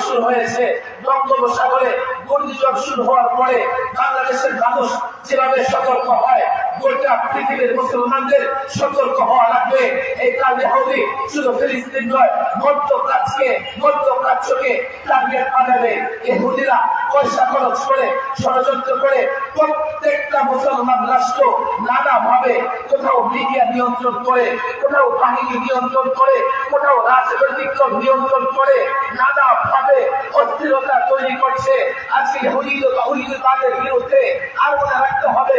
শুরু হয়েছে বঙ্গোপসাগরে ঘূর্ণিঝড় শুরু হওয়ার পরে বাংলাদেশের মানুষ যেভাবে সতর্ক হয় গোটা পৃথিবীর মুসলমানদের সতর্ক হওয়া লাগবে। এই কাজে হবে শুধু ফিলিস্তিন নয় মধ্যপ্রাচ্যকে মধ্যপ্রাচ্যকে টার্গেট বানাবে। এহুদিরা পয়সা খরচ করে, ষড়যন্ত্র করে প্রত্যেকটা মুসলমান রাষ্ট্র নানা ভাবে কোথাও মিডিয়া নিয়ন্ত্রণ করে, কোথাও বাহিনী নিয়ন্ত্রণ করে, কোথাও রাজনৈতিক নিয়ন্ত্রণ করে নানা ভাবে অস্থিরতা তৈরি করছে। আজকে হুদিদ হুদিদাদের বিরুদ্ধে আর রাখতে হবে।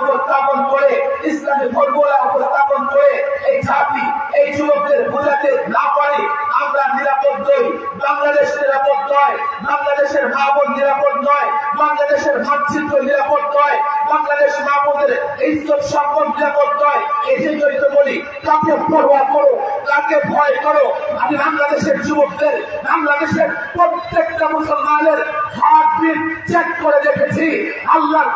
উপস্থাপন করে, ইসলামী ফর্মুলা উপস্থাপন করে এই জাতি, এই যুবকদের বোঝাতে না পারি, আমরা নিরাপদ নই। বাংলাদেশ নিরাপদ নয়, বাংলাদেশের মা বোন নিরাপদ নয়, বাংলাদেশের মানচিত্র নিরাপদ নয়, বাংলাদেশ এই জন্যই বলি, কাকে ভয় করো, আমি বাংলাদেশের যুবকদের, বাংলাদেশের প্রত্যেকটা মুসলমানের হার্টবিট চেক করে দেখেছি। আল্লাহর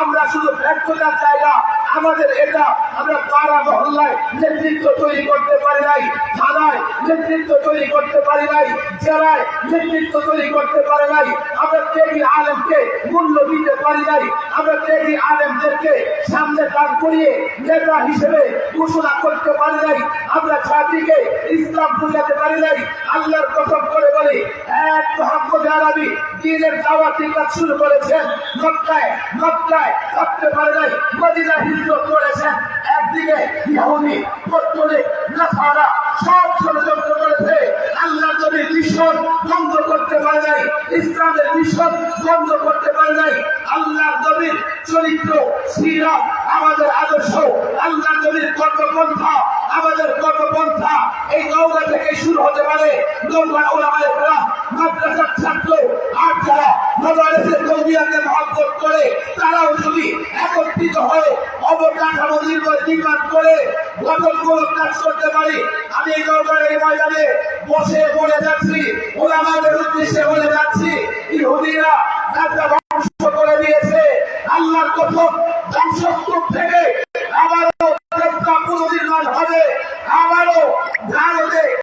আমরা শুধু ব্যর্থতার জায়গা আমাদের এটা আমরা পাড়া মহল্লায় নেতৃত্ব তৈরি করতে পারি নাই, থানায় নেতৃত্ব তৈরি করতে পারি নাই, জেলায় নেতৃত্ব তৈরি করতে পারি নাই। আমরা তেরি আলেমকে মূল্য দিতে পারি নাই। আমরা তেরি আলেমদেরকে সামনে দাঁড় করিয়ে নেতা হিসেবে ঘোষণা করতে পারি নাই। আমরা জাতিকে ইসলাম বুঝাতে পারি নাই। আল্লাহর কসম করে বলি, এক মোহাম্মদ আরবি দিনের দাওয়াতি কাজ শুরু করেছেন। মক্কায় মক্কায় থাকতে পারে নাই। মদিনা হিজরত করেছেন। একদিকে ইহুদি পত্তলিক নাসারা, সব ষড়যন্ত্র করেছে। আল্লাহ নবীর মিশন বন্ধ করতে পারে নাই। ইসলামের মিশন বন্ধ করতে পারে আল্লাহ নবীর চরিত্র সিরাত আমাদের আদর্শ। আল্লাহ নবীর তারাও যদি একত্রিত হয়ে অবকাঠামো নির্মাণ করে গঠনমূলক কাজ করতে পারি, আমি এই নৌকার এই বসে বলে যাচ্ছি, ওলামাদের উদ্দেশ্যে বলে যাচ্ছি, ইহুদিরা আল্লাহর